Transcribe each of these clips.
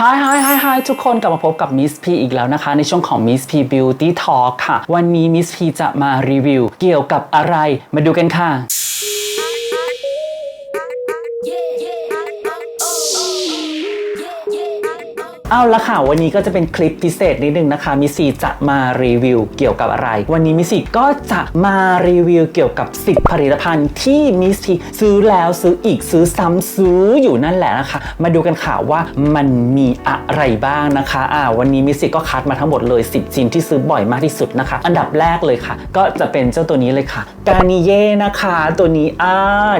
Hi Hi Hi Hi ทุกคนกลับมาพบกับ Miss P อีกแล้วนะคะ ในช่วงของ Miss P Beauty Talk ค่ะ วันนี้ Miss P จะมารีวิว เกี่ยวกับอะไร มาดูกันค่ะ เอาละค่ะ วันนี้ก็จะเป็นคลิปพิเศษนิดนึงนะคะ มิสซีจะมารีวิวเกี่ยวกับอะไร วันนี้มิสซีก็จะมารีวิวเกี่ยวกับ10ผลิตภัณฑ์ที่มิสซีซื้อแล้วซื้ออีกซื้อซ้ำซื้ออยู่นั่นแหละนะคะ มาดูกันค่ะว่ามันมีอะไรบ้างนะคะอ่าวันนี้มิสซีก็คัดมาทั้งหมดเลย 10ชิ้นที่ซื้อบ่อยมากที่สุดนะคะ อันดับแรกเลยค่ะ ก็จะเป็นเจ้าตัวนี้เลยค่ะ กานิเย่นะคะ ตัวนี้อ่า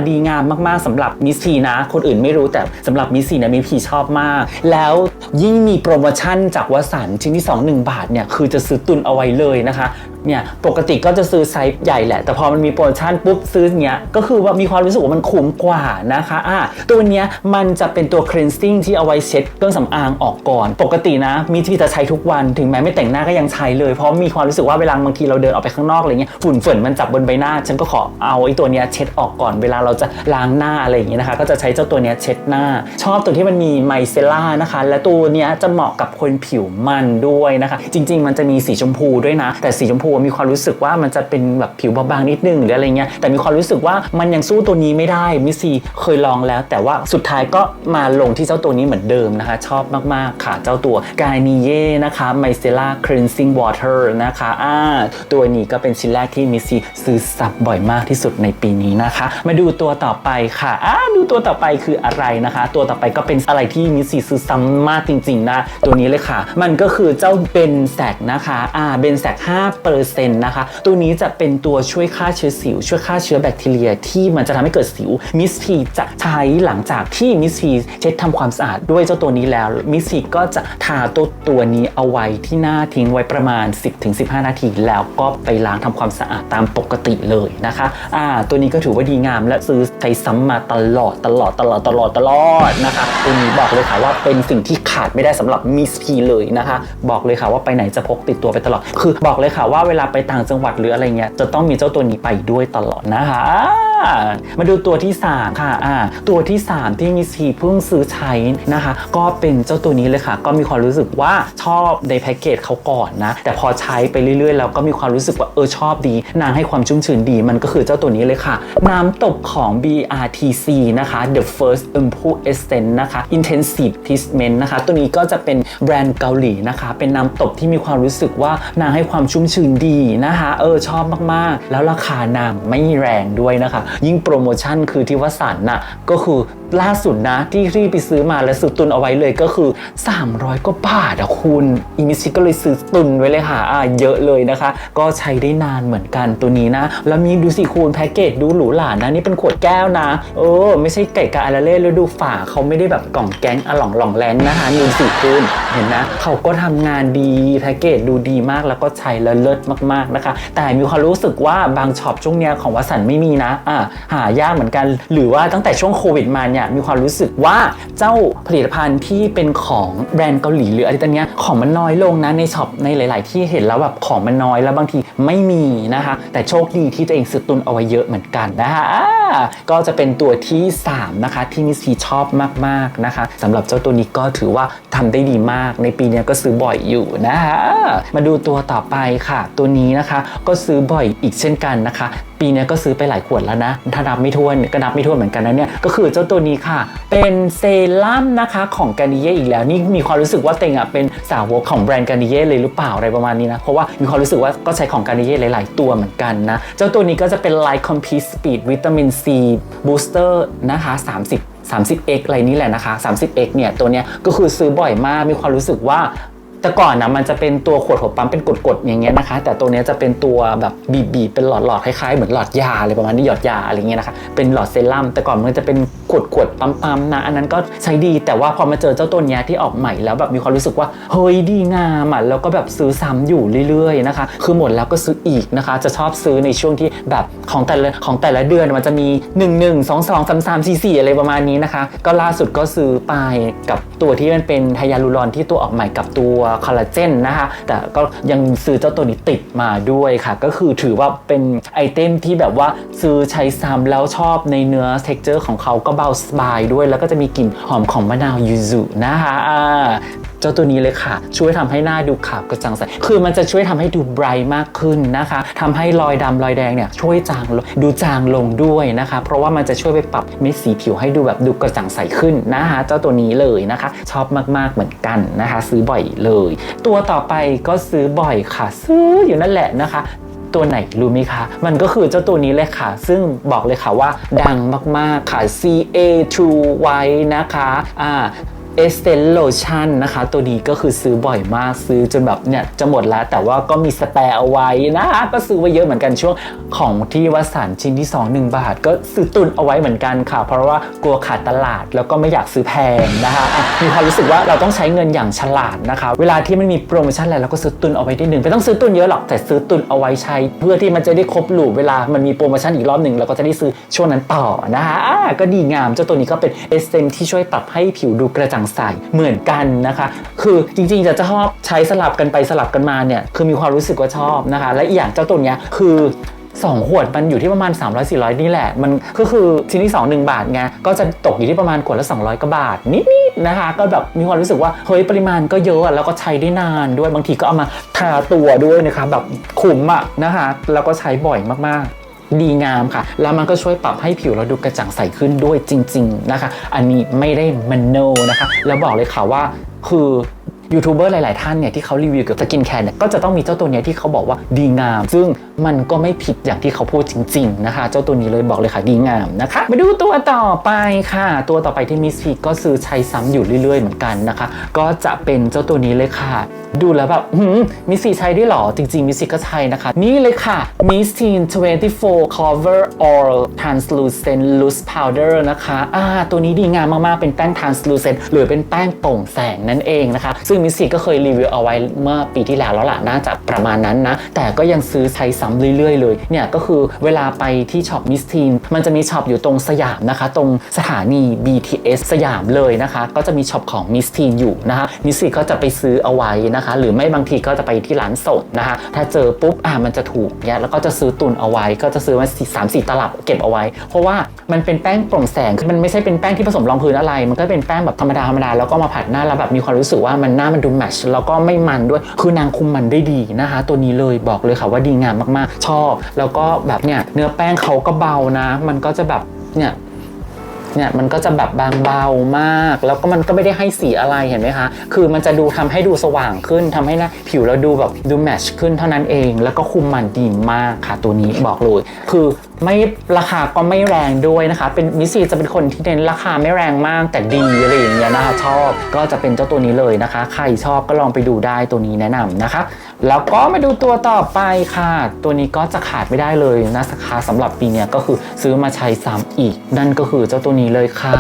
ดีงามมากๆสำหรับมิสซีนะ คนอื่นไม่รู้แต่สำหรับมิสซีนะมิสซีชอบมาก แล้วยิ่งมีโปรโมชั่นจากวสันชิ้นที่ 2 1 บาทเนี่ยคือจะซื้อตุนเอาไว้เลยนะคะ เนี่ยปกติก็จะซื้อไซส์ใหญ่แหละ แต่พอมันมีโปรโมชั่นปุ๊บซื้อเงี้ยก็คือว่ามีความรู้สึกว่ามันคุ้มกว่านะคะอะตัวเนี้ยมันจะเป็นตัว cleansing ที่เอาไว้เช็ดเครื่องสำอางออกก่อน ปกตินะมิทีจะใช้ทุกวันถึงแม้ไม่แต่งหน้าก็ยังใช้เลย เพราะมีความรู้สึกว่าเวลาบางทีเราเดินออกไปข้างนอกอะไรเงี้ยฝุ่นฝนมันจับบนใบหน้า ฉันก็ขอเอาไอ้ตัวเนี้ยเช็ดออกก่อนเวลาเราจะล้างหน้าอะไรอย่างเงี้ยนะคะ ก็จะใช้เจ้าตัวเนี้ยเช็ดหน้า ชอบตัวที่มันมีไมเซล่านะคะ และตัวเนี้ยจะเหมาะกับคนผิวมันด้วยนะคะ จริง ๆ มันจะมีสีชมพูด้วยนะ แต่สีชมพูมีความรู้สึกว่ามันจะเป็นแบบผิวบางๆนิดนึงหรืออะไรเงี้ยแต่มีความรู้สึกว่ามันยังสู้ตัวนี้ไม่ได้มิซีเคยลองแล้ว แต่ว่าสุดท้ายก็มาลงที่เจ้าตัวนี้เหมือนเดิมนะคะ ชอบมากๆค่ะเจ้าตัวกา n นเย่นะคะไมเซล่า cleansing water นะคะอ่าตัวนี้ก็เป็นชิ้นแรกที่มิซีซื้อสับบ่อยมากที่สุดในปีนี้นะคะ มาดูตัวต่อไปค่ะอ่าดูตัวต่อไปคืออะไรนะคะ ตัวต่อไปก็เป็นอะไรที่มิซีซื้อซ้ำมากจริงๆนะตัวนี้เลยค่ะ มันก็คือเจ้าเบนแซกนะคะอ่าเบนแซก5%นะคะ ตัวนี้จะเป็นตัวช่วยฆ่าเชื้อสิว ช่วยฆ่าเชื้อแบคทีเรียที่มันจะทำให้เกิดสิวมิสทีจะใช้หลังจากที่มิสทีเช็ดทำความสะอาดด้วยเจ้าตัวนี้แล้วมิสทีก็จะทาตัวตัวนี้เอาไว้ที่หน้าทิ้งไว้ประมาณ 10-15 นาที แล้วก็ไปล้างทำความสะอาดตามปกติเลยนะคะอ่าตัวนี้ก็ถือว่าดีงามและซื้อใช้ซ้ำมาตลอดตลอดตลอดตลอดตลอดนะคะตัวนี้บอกเลยค่ะว่าเป็นสิ่งที่ขาดไม่ได้สำหรับมิสทีเลยนะคะ บอกเลยค่ะว่าไปไหนจะพกติดตัวไปตลอด คือบอกเลยค่ะว่าเวลาไปต่างจังหวัดหรืออะไรเงี้ยจะต้องมีเจ้าตัวนี้ไปด้วยตลอดนะคะ มาดูตัวที่ 3 ค่ะอ่าตัวที่ 3 ที่มิสทีเพิ่งซื้อใช้นะคะ ก็เป็นเจ้าตัวนี้เลยค่ะ ก็มีความรู้สึกว่าชอบในแพ็กเกจเขาก่อนนะ แต่พอใช้ไปเรื่อยๆ แล้วก็มีความรู้สึกว่าเออชอบดี นางให้ความชุ่มชื้นดี มันก็คือเจ้าตัวนี้เลยค่ะ น้ำตกของ BRTC นะคะ The First Improve Essence นะคะ Intensive Treatment นะคะ ตัวนี้ก็จะเป็นแบรนด์เกาหลีนะคะ เป็นน้ำตกที่มีความรู้สึกว่านางให้ความชุ่มชื้นดีนะคะ เออชอบมากๆ แล้วราคานางไม่แรงด้วยนะคะยิ่งโปรโมชั่นคือที่วสันน่ะก็คือล่าสุดนะที่ที่ไปซื้อมาแล้วซื้อตุนเอาไว้เลยก็คือ 300กว่าบาทอะคุณอีมิชิก็เลยซื้อตุนไว้เลยค่ะอ่าเยอะเลยนะคะ ก็ใช้ได้นานเหมือนกันตัวนี้นะ แล้วมีดูสิคุณแพ็กเกจดูหรูหรานะ นี่เป็นขวดแก้วนะ เออ ไม่ใช่ไก่กาอาราเล่แล้วดูฝาเขาไม่ได้แบบกล่องแก๊งอะหล่องหล่องแรงนะคะดูสิคุณเห็นนะเขาก็ทำงานดีแพ็กเกจดูดีมากแล้วก็ใช้แล้วเลิศมากๆนะคะ แต่มีความรู้สึกว่าบางช็อปช่วงเนี้ยของวสันไม่มีนะอ่าหายากเหมือนกัน หรือว่าตั้งแต่ช่วงโควิดมาเนี่ยมีความรู้สึกว่าเจ้าผลิตภัณฑ์ที่เป็นของแบรนด์เกาหลีหรืออะไรตัวเนี้ยของมันน้อยลงนะในช็อปในหลาย ๆ ที่เห็นแล้วแบบของมันน้อยแล้วบางทีไม่มีนะคะ แต่โชคดีที่ตัวเองซื้อตุนเอาไว้เยอะเหมือนกันนะคะก็จะเป็นตัวที่ 3 นะคะ ที่มิสซีชอบมาก ๆ นะคะสำหรับเจ้าตัวนี้ก็ถือว่าทำได้ดีมากในปีนี้ก็ซื้อบ่อยอยู่นะคะมาดูตัวต่อไปค่ะ ตัวนี้นะคะก็ซื้อบ่อยอีกเช่นกันนะคะ ปีนี้ก็ซื้อไปหลายขวดแล้วนะถ้านับไม่ถ้วนก็นับไม่ถ้วนเหมือนกันนะเนี่ยก็คือเจ้าตัวนี้ค่ะ เป็นเซรั่มนะคะของกานิเย่อีกแล้ว นี่มีความรู้สึกว่าเต็งอะเป็นสาวกของแบรนด์กานิเย่เลยหรือเปล่าอะไรประมาณนี้นะ เพราะว่ามีความรู้สึกว่าก็ใช้ของกานิเย่หลาย ๆ ตัวเหมือนกันนะ เจ้าตัวนี้ก็จะเป็น Light Complete Speed Vitamin C Booster นะคะ 30 30x อะไรนี่แหละนะคะ 30x เนี่ยตัวเนี้ยก็คือซื้อบ่อยมากมีความรู้สึกว่าแต่ก่อนนะมันจะเป็นตัวขวดหัวปั๊มเป็นกดๆอย่างเงี้ยนะคะ แต่ตัวนี้จะเป็นตัวแบบบีบๆเป็นหลอดๆคล้ายๆเหมือนหลอดยาอะไรประมาณนี้หยอดยาอะไรเงี้ยนะคะเป็นหลอดเซรั่มแต่ก่อนมันจะเป็น ขวดๆปั๊มๆนะ อันนั้นก็ใช้ดีแต่ว่าพอมาเจอเจ้าตัวนี้ที่ออกใหม่แล้วแบบมีความรู้สึกว่าเฮ้ยดีงามอะแล้วก็แบบซื้อซ้ำอยู่เรื่อยๆนะคะ คือหมดแล้วก็ซื้ออีกนะคะ จะชอบซื้อในช่วงที่แบบของแต่ละของแต่ละเดือนมันจะมี 1 1 2 2 3 3 4 4 อะไรประมาณนี้นะคะ ก็ล่าสุดก็ซื้อไปกับตัวที่มันเป็นไฮยาลูรอนที่ตัวออกใหม่กับตัวคอลลาเจนนะคะ แต่ก็ยังซื้อเจ้าตัวนี้ติดมาด้วยค่ะ ก็คือถือว่าเป็นไอเทมที่แบบว่าซื้อใช้ซ้ำแล้วชอบในเนื้อเท็กเจอร์ของเขาก็เบาาสบายด้วย แล้วก็จะมีกลิ่นหอมของมะนาวยูสุนะคะเจ้าตัวนี้เลยค่ะ ช่วยทำให้หน้าดูขาวกระจ่างใสคือมันจะช่วยทำให้ดูไบรท์มากขึ้นนะคะทำให้รอยดำรอยแดงเนี่ยช่วยจางดูจางลงด้วยนะคะ เพราะว่ามันจะช่วยไปปรับเม็ดสีผิวให้ดูแบบดูกระจ่างใสขึ้นนะคะ เจ้าตัวนี้เลยนะคะ ชอบมากๆเหมือนกันนะคะ ซื้อบ่อยเลย ตัวต่อไปก็ซื้อบ่อยค่ะ ซื้ออยู่นั่นแหละนะคะ ตัวไหนรู้ไหมคะ มันก็คือเจ้าตัวนี้เลยค่ะ ซึ่งบอกเลยค่ะว่าดังมากๆค่ะ C A Two Y นะคะ อ่า เอสเตนโลชั่นนะคะ ตัวนี้ก็คือซื้อบ่อยมากซื้อจนแบบเนี่ยจะหมดแล้ว แต่ว่าก็มีสแปร์เอาไว้นะคะก็ซื้อไว้เยอะเหมือนกันช่วงของที่วสันชิ้นที่ 2 1 บาท ก็ซื้อตุนเอาไว้เหมือนกันค่ะ เพราะว่ากลัวขาดตลาดแล้วก็ไม่อยากซื้อแพงนะคะมีความรู้สึกว่าเราต้องใช้เงินอย่างฉลาดนะคะ เวลาที่มันมีโปรโมชั่นอะไรเราก็ซื้อตุนเอาไว้ได้หนึ่งไม่ต้องซื้อตุนเยอะหรอกแต่ซื้อตุนเอาไว้ใช้ เพื่อที่มันจะได้ครบหลูเวลามันมีโปรโมชั่นอีกรอบหนึ่งเราก็จะได้ซื้อช่วงนั้นต่อนะคะก็ดีงามเจ้าตัวนี้ก็เป็นเอเซนที่ช่วยปรับให้ผิวดูกระจ่างใสเหมือนกันนะคะ คือจริงๆจะชอบใช้สลับกันไปสลับกันมาเนี่ยคือมีความรู้สึกว่าชอบนะคะ และอีกอย่างเจ้าตัวเนี้ยคือ2ขวดมันอยู่ที่ประมาณ 300-400 นี่แหละ มันก็คือชิ้นที่ 2 1 บาทไงก็จะตกอยู่ที่ประมาณขวดละ 200กว่าบาทนิดๆนะคะ ก็แบบมีความรู้สึกว่า เฮ้ย ปริมาณก็เยอะแล้วก็ใช้ได้นานด้วยบางทีก็เอามาทาตัวด้วยนะคะ แบบคุ้มอะนะคะ แล้วก็ใช้บ่อยมากๆ ดีงามค่ะ แล้วมันก็ช่วยปรับให้ผิวเราดูกระจ่างใสขึ้นด้วยจริง ๆนะคะ อันนี้ไม่ได้มันโนนะคะ แล้วบอกเลยค่ะว่าคือยูทูบเบอร์หลาย ๆ ท่านเนี่ยที่เขารีวิวเกี่ยวกับสกินแคร์เนี่ยก็จะต้องมีเจ้าตัวนี้ที่เขาบอกว่าดีงาม ซึ่งมันก็ไม่ผิดอย่างที่เขาพูดจริง ๆ นะคะ เจ้าตัวนี้เลยบอกเลยค่ะดีงามนะคะ มาดูตัวต่อไปค่ะ ตัวต่อไปที่มิสฟีก็ซื้อใช้ซ้ำอยู่เรื่อย ๆ เหมือนกันนะคะ ก็จะเป็นเจ้าตัวนี้เลยค่ะ ดูแล้วแบบมิสซีใช้ได้หรอ จริง ๆ มิสซีก็ใช้นะคะ นี่เลยค่ะ Miss Teen 24 Cover Oral Translucent Loose Powder นะคะอ่าตัวนี้ดีงามมาก ๆ เป็นแป้ง translucent หรือเป็นแป้งโปร่งแสงนั่นเองนะคะ ซึ่งมิสซีก็เคยรีวิวเอาไว้เมื่อปีที่แล้วแล้วล่ะ น่าจะประมาณนั้นนะ แต่ก็ยังซื้อใช้ซ้ำเรื่อย ๆ เลย เนี่ยก็คือเวลาไปที่ช็อปมิสทีนมันจะมีช็อปอยู่ตรงสยามนะคะ ตรงสถานี BTS สยามเลยนะคะ ก็จะมีช็อปของมิสทีนอยู่นะคะมิสซีก็จะไปซื้อเอาไว้นะคะหรือไม่บางทีก็จะไปที่ร้านสดนะคะ ถ้าเจอปุ๊บอ่ามันจะถูกเนี่ยแล้วก็จะซื้อตุนเอาไว้ ก็จะซื้อมาสามสี่ตลับเก็บเอาไว้ เพราะว่ามันเป็นแป้งโปร่งแสงคือมันไม่ใช่เป็นแป้งที่ผสมรองพื้นอะไร มันก็เป็นแป้งแบบธรรมดาธรรมดาแล้วก็มาผัดหน้าแล้วแบบมีความรู้สึกว่ามันหน้ามันดูแมชแล้วก็ไม่มันด้วย คือนางคุมมันได้ดีนะคะ ตัวนี้เลยบอกเลยค่ะว่าดีงามมากๆ ชอบ แล้วก็แบบเนี่ยเนื้อแป้งเขาก็เบานะ มันก็จะแบบเนี่ย เนี่ยมันก็จะแบบบางเบามาก แล้วก็มันก็ไม่ได้ให้สีอะไรเห็นไหมคะ คือมันจะดูทำให้ดูสว่างขึ้นทำให้หนะผิวเราดูแบบดูแมชขึ้นเท่านั้นเอง แล้วก็คุมมันดีมากค่ะตัวนี้บอกเลย คือ ไม่ราคาก็ไม่แรงด้วยนะคะ เป็นมิสซีจะเป็นคนที่เน้นราคาไม่แรงมากแต่ดีอะไรอย่างเงี้ยนะคะชอบก็จะเป็นเจ้าตัวนี้เลยนะคะ ใครชอบก็ลองไปดูได้ตัวนี้แนะนำนะคะ แล้วก็มาดูตัวต่อไปค่ะ ตัวนี้ก็จะขาดไม่ได้เลยนะสคาสำหรับปีเนี้ยก็คือซื้อมาใช้ซ้ำอีก นั่นก็คือเจ้าตัวนี้เลยค่ะ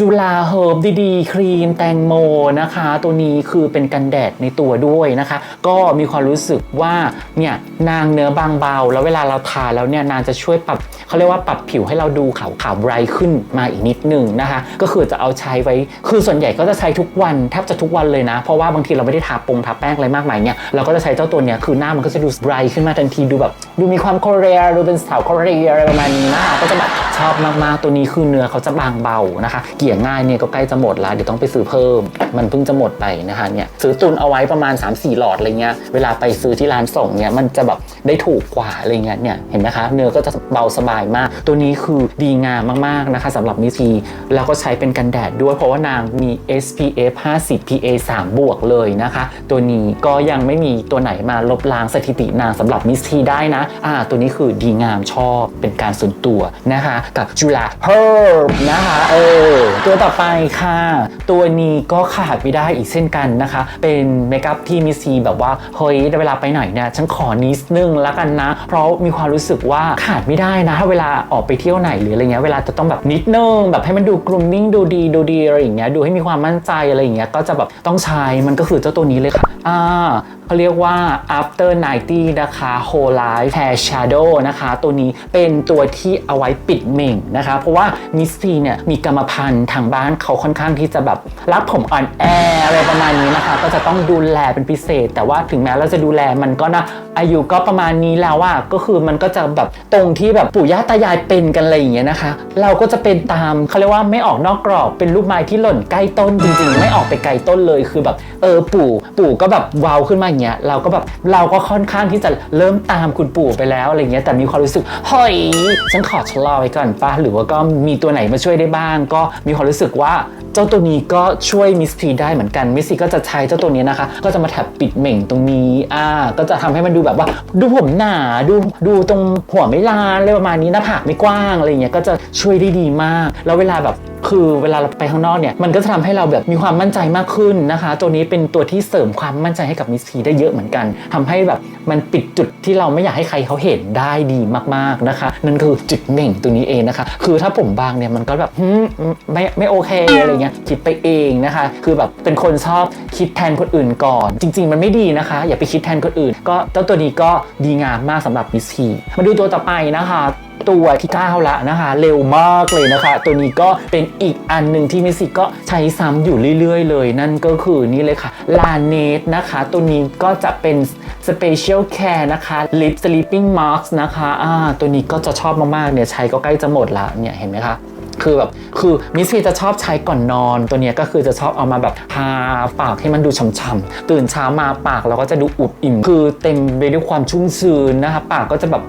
จุฬาเฮิร์บดีๆ ครีมแตงโมนะคะ ตัวนี้คือเป็นกันแดดในตัวด้วยนะคะ ก็มีความรู้สึกว่าเนี่ยนางเนื้อบางเบา แล้วเวลาเราทาแล้วเนี่ยนางจะช่วยปรับเขาเรียกว่าปรับผิวให้เราดูขาวขาวไบรท์ขึ้นมาอีกนิดนึงนะคะ ก็คือจะเอาใช้ไว้ คือส่วนใหญ่ก็จะใช้ทุกวันแทบจะทุกวันเลยนะ เพราะว่าบางทีเราไม่ได้ทาปงทาแป้งอะไรมากมายเนี่ยเราก็จะใช้เจ้าตัวเนี้ยคือหน้ามันก็จะดูไบรท์ขึ้นมาทันทีดูแบบ ดูมีความโคเรียดูเป็นสาวโคเรียอะไรประมาณนี้นะคะก็จะแบบชอบมากๆตัวนี้คือเนื้อเขาจะบางเบานะคะ เกลี่ยง่ายเนี่ยก็ใกล้จะหมดแล้วเดี๋ยวต้องไปซื้อเพิ่ม มันเพิ่งจะหมดไปนะคะเนี่ยซื้อตุนเอาไว้ประมาณ 3-4 หลอดอะไรเงี้ยเวลาไปซื้อที่ร้านส่งเนี่ยมันจะแบบได้ถูกกว่าอะไรเงี้ยเนี่ยเห็นไหมคะเนื้อก็จะเบาสบายมาก ตัวนี้คือดีงามมากๆนะคะสำหรับมิทีแล้วก็ใช้เป็นกันแดดด้วยเพราะว่านางมี SPF 50 PA 3 บวกเลยนะคะ ตัวนี้ก็ยังไม่มีตัวไหนมาลบล้างสถิตินางสำหรับมิสทีได้นะอ่าตัวนี้คือดีงามชอบเป็นการส่วนตัวนะคะกับจุฬาเฮิร์บนะคะเออตัวต่อไปค่ะ ตัวนี้ก็ขาดไม่ได้อีกเช่นกันนะคะ เป็นเมคอัพที่มิสทีแบบว่า เฮ้ยเวลาไปไหนเนี่ยฉันขอนิดนึงแล้วกันนะ เพราะมีความรู้สึกว่าขาดไม่ได้นะ ถ้าเวลาออกไปเที่ยวไหนหรืออะไรเงี้ยเวลาจะต้องแบบนิดนึงแบบให้มันดูกรูมมิ่งดูดีดูดีอะไรอย่างเงี้ยดูให้มีความมั่นใจอะไรอย่างเงี้ยก็จะแบบต้องใช้มันก็คือเจ้าตัวนี้เลยค่ะอ่าเขาเรียกว่า after 90นะคะ whole life hair shadow นะคะ ตัวนี้เป็นตัวที่เอาไว้ปิดเม่งนะคะ เพราะว่ามิสซีเนี่ยมีกรรมพันธุ์ทางบ้านเขาค่อนข้างที่จะแบบรักผมอ่อนแออะไรประมาณนี้นะคะ ก็จะต้องดูแลเป็นพิเศษ แต่ว่าถึงแม้เราจะดูแลมันก็นะอายุก็ประมาณนี้แล้วว่าก็คือมันก็จะแบบตรงที่แบบปู่ย่าตายายเป็นกันอะไรอย่างเงี้ยนะคะ เราก็จะเป็นตามเขาเรียกว่าไม่ออกนอกกรอบเป็นลูกไม้ที่หล่นใกล้ต้นจริงๆ ไม่ออกไปไกลต้นเลยคือแบบเออปู่ปู่ก็แบบวาวขึ้นมาอย่างเงี้ยเราก็แบบเราก็ค่อนข้างที่จะเริ่มตามคุณปู่ไปแล้วอะไรเงี้ยแต่มีความรู้สึกเฮ้ยฉันขอชะลอไว้ก่อนป้าหรือว่าก็มีตัวไหนมาช่วยได้บ้าง ก็มีความรู้สึกว่าเจ้าตัวนี้ก็ช่วยมิสทีได้เหมือนกันมิสทีก็จะใช้เจ้าตัวนี้นะคะ ก็จะมาแถบปิดเหม่งตรงนี้อ่าก็จะทำให้มันดูแบบว่า ดูผมหนาดูดูตรงหัวไม่ลานอะไรประมาณนี้หน้าผากไม่กว้างอะไรเงี้ยก็จะช่วยได้ดีมาก แล้วเวลาแบบ คือเวลาเราไปข้างนอกเนี่ยมันก็จะทำให้เราแบบมีความมั่นใจมากขึ้นนะคะ ตัวนี้เป็นตัวที่เสริมความมั่นใจให้กับมิสทีได้เยอะเหมือนกันทำให้แบบมันปิดจุดที่เราไม่อยากให้ใครเขาเห็นได้ดีมากๆนะคะ นั่นคือจุดเหม่งตัวนี้เองนะคะ คือถ้าผมบางเนี่ยมันก็แบบไม่ไม่โอเคอะไรเงี้ยคิดไปเองนะคะ คือแบบเป็นคนชอบคิดแทนคนอื่นก่อน จริง ๆ มันไม่ดีนะคะ อย่าไปคิดแทนคนอื่น ก็เจ้าตัวนี้ก็ดีงามมากสำหรับมิสทีมาดูตัวต่อไปนะคะ ตัวที่9ละนะคะ เร็วมากเลยนะคะ ตัวนี้ก็เป็นอีกอันหนึ่งที่มิสิก็ใช้ซ้ำอยู่เรื่อย ๆ เลย นั่นก็คือนี่เลยค่ะลาเนตนะคะ ตัวนี้ก็จะเป็น Special Care นะคะ Lip Sleeping Mask นะคะอ่าตัวนี้ก็จะชอบมากๆเนี่ยใช้ก็ใกล้จะหมดละเนี่ยเห็นไหมคะ คือแบบคือมิสซีจะชอบใช้ก่อนนอน ตัวเนี้ยก็คือจะชอบเอามาแบบทาปากให้มันดูฉ่ำๆตื่นเช้ามาปากเราก็จะดูอุบอิ่ม คือเต็มไปด้วยความชุ่มชื้นนะคะปากก็จะแบบ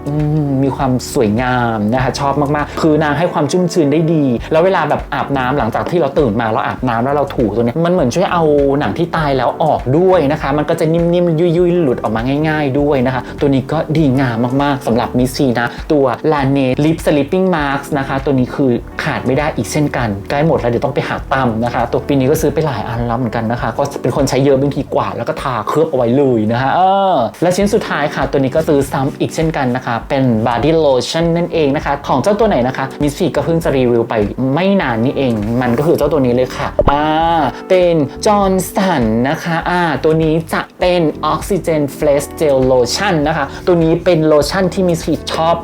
มมีความสวยงามนะคะชอบมากๆ คือนางให้ความชุ่มชื้นได้ดี แล้วเวลาแบบอาบน้ำหลังจากที่เราตื่นมาเราอาบน้ำแล้วเราถูตัวเนี้ยมันเหมือนช่วยเอาหนังที่ตายแล้วออกด้วยนะคะ มันก็จะนิ่มๆยุ่ยๆหลุดออกมาง่าย ๆ ด้วยนะคะ ตัวนี้ก็ดีงามมากๆสำหรับมิสซีนะตัวลาเนลิปสลิปปิ้งมาร์กนะคะตัวนี้คือขาดไม่ได้อีกเช่นกันใกล้หมดแล้วเดี๋ยวต้องไปหาตั้มนะคะ ตัวปีนี้ก็ซื้อไปหลายอันแล้วเหมือนกันนะคะ ก็เป็นคนใช้เยอะบางทีกว่าแล้วก็ทาเคลือบเอาไว้เลยนะคะเออและชิ้นสุดท้ายค่ะ ตัวนี้ก็ซื้อซ้ำอีกเช่นกันนะคะ เป็น body lotion นั่นเองนะคะ ของเจ้าตัวไหนนะคะมิสซีก็เพิ่งจะรีวิวไปไม่นานนี่เอง มันก็คือเจ้าตัวนี้เลยค่ะอ่าเป็นจอห์นสันนะคะอ่าตัวนี้จะเป็น oxygen fresh gel lotion นนะคะ ตัวนี้เป็นโลชั่นที่มิสซีชอบ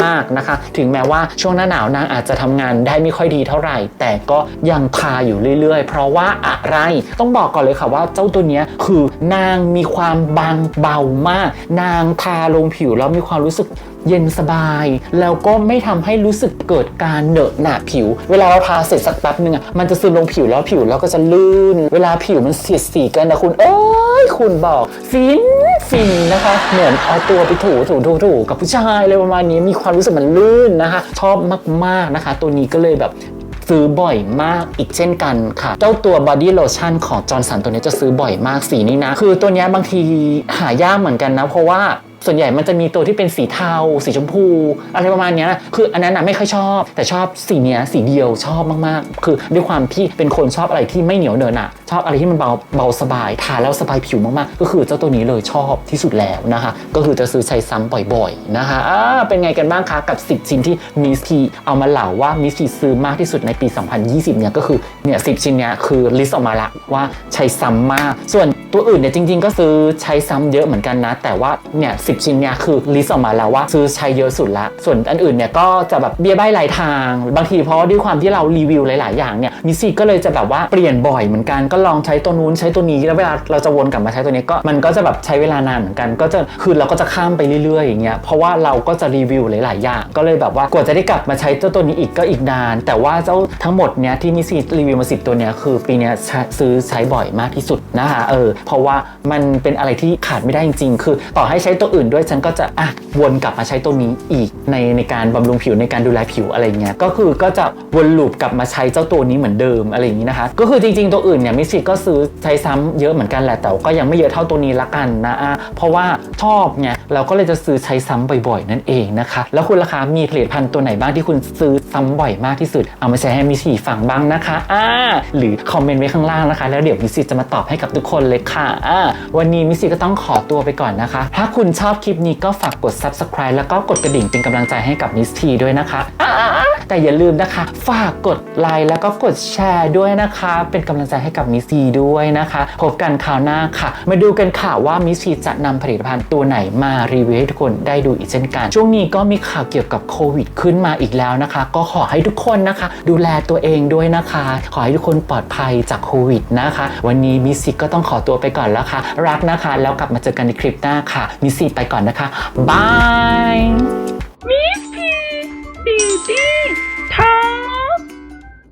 มากๆนะคะ ถึงแม้ว่าช่วงหน้าหนาวนางอาจจะทำงานได้ไม่ค่อยดีเท่าไหร่ แต่ก็ยังทาอยู่เรื่อยๆ เพราะว่าอะไรต้องบอกก่อนเลยค่ะว่าเจ้าตัวนี้คือนางมีความบางเบามาก นางทาลงผิวแล้วมีความรู้สึกเย็นสบาย แล้วก็ไม่ทำให้รู้สึกเกิดการเหนอะหนะผิว เวลาเราทาเสร็จสักแป๊บนึงอะมันจะซึมลงผิวแล้วผิวเราก็จะลื่น เวลาผิวมันเสียดสีกันนะคุณเอ้ ยคุณบอกฟินฟินนะคะ เหมือนเอาตัวไปถูถูถูถูกับผู้ชายเลยประมาณนี้มีความรู้สึกมันลื่นนะคะ ชอบมากๆนะคะ ตัวนี้ก็เลยแบบซื้อบ่อยมากอีกเช่นกันค่ะ เจ้าตัวบอดี้โลชั่นของจอร์นสันตัวนี้จะซื้อบ่อยมากสีนี้นะ คือตัวนี้บางทีหายากเหมือนกันนะ เพราะว่า ส่วนใหญ่มันจะมีตัวที่เป็นสีเทา สีชมพู อะไรประมาณนี้นะคืออันนั้นนะไม่ค่อยชอบ แต่ชอบสีเนี้ยสีเดียวชอบมากๆ คือด้วยความที่เป็นคนชอบอะไรที่ไม่เหนียวเนินอะชอบอะไรที่มันเบาเบาสบายทาแล้วสบายผิวมากๆ ก็คือเจ้าตัวนี้เลยชอบที่สุดแล้วนะคะ ก็คือจะซื้อใช้ซ้ำบ่อยๆนะคะอ่าเป็นไงกันบ้างคะกับ 10 ชิ้นที่มิสทีเอามาเหล่าว่ามิสทีซื้อมากที่สุดในปี 2020 เนี่ยก็คือเนี่ยสิชิ้นเนี้ยคือลิสต์ออกมาละว่าใช้ซ้ำมาก ส่วนตัวอื่นเนี่ยจริง ๆ ก็ซื้อใช้ซ้ำเยอะเหมือนกันนะ แต่ว่าเนี่ยสิชิ้นเนี่ยคือลิสต์ออกมาแล้วว่าซื้อใช้เยอะสุดละ ส่วนอันอื่นเนี่ยก็จะแบบเบี้ยใบหลายทาง บางทีเพราะว่าด้วยความที่เรารีวิวหลาย ๆ อย่างเนี่ยมิซี่ก็เลยจะแบบว่าเปลี่ยนบ่อยเหมือนกันก็ลองใช้ตัวนู้นใช้ตัวนี้แล้วเวลาเราจะวนกลับมาใช้ตัวนี้ก็มันก็จะแบบใช้เวลานานเหมือนกัน ก็จะคือเราก็จะข้ามไปเรื่อย ๆ อย่างเงี้ยเพราะว่าเราก็จะรีวิวหลาย ๆ อย่าง ก็เลยแบบว่ากว่าจะได้กลับมาใช้เจ้าตัวนี้อีกก็อีกนาน แต่ว่าเจ้าทั้งหมดเนี้ยที่มิซี่รีวิวมาสิบตัวเนี้ยคือปีเนี้ยซื้อใช้บ่อยมากที่สุดนะคะเออเพราะว่ามันเป็นอะไรที่ขาดไม่ได้จริง ๆ คือต่อให้ใช้ตัวอื่นด้วยฉันก็จะอะวนกลับมาใช้ตัวนี้อีกในในการบำรุงผิวในการดูแลผิวอะไรเงี้ยก็คือก็จะวนลูปกลับมาใช้เจ้าตัวนี้เหมือนเดิมอะไรอย่างนี้นะคะ ก็คือจริงๆตัวอื่นเนี่ยมิสซีก็ซื้อใช้ซ้ำเยอะเหมือนกันแหละแต่ก็ยังไม่เยอะเท่าตัวนี้ละกันนะอะเพราะว่าชอบไงเราก็เลยจะซื้อใช้ซ้ำบ่อยๆ นั่นเองนะคะ แล้วคุณราคามีผลิตภัณฑ์ตัวไหนบ้างที่คุณซื้อ ซ้ำบ่อยมากที่สุด เอามาแชร์ให้มิสซีฟังบ้างนะคะอ่าหรือคอมเมนต์ไว้ข้างล่างนะคะ แล้วเดี๋ยวมิสซีจะมาตอบให้กับทุกคนเลยค่ะอ่าวันนี้มิสซีก็ต้องขอตัวไปก่อนนะคะ ถ้าคุณชอบคลิปนี้ก็ฝากกด subscribe แล้วก็กดกระดิ่งเป็นกำลังใจให้กับมิสทีด้วยนะคะแต่อย่าลืมนะคะ ฝากกดไลค์แล้วก็กดแชร์ด้วยนะคะ เป็นกำลังใจให้กับมิสซีด้วยนะคะพบกันคราวหน้าค่ะ มาดูกันค่ะว่ามิสซีจะนำผลิตภัณฑ์ตัวไหนมารีวิวให้ทุกคนได้ดูอีกเช่นกัน ช่วงนี้ก็มีข่าวเกี่ยวกับโควิดขึ้นมาอีกแล้วนะคะ ก็ขอให้ทุกคนนะคะ ดูแลตัวเองด้วยนะคะ ขอให้ทุกคนปลอดภัยจากโควิดนะคะ วันนี้มิสซีก็ต้องขอตัวไปก่อนแล้วค่ะ รักนะคะ แล้วกลับมาเจอกันในคลิปหน้าค่ะ มิสซีไปก่อนนะคะบายมิสพีบีบี้ไทอ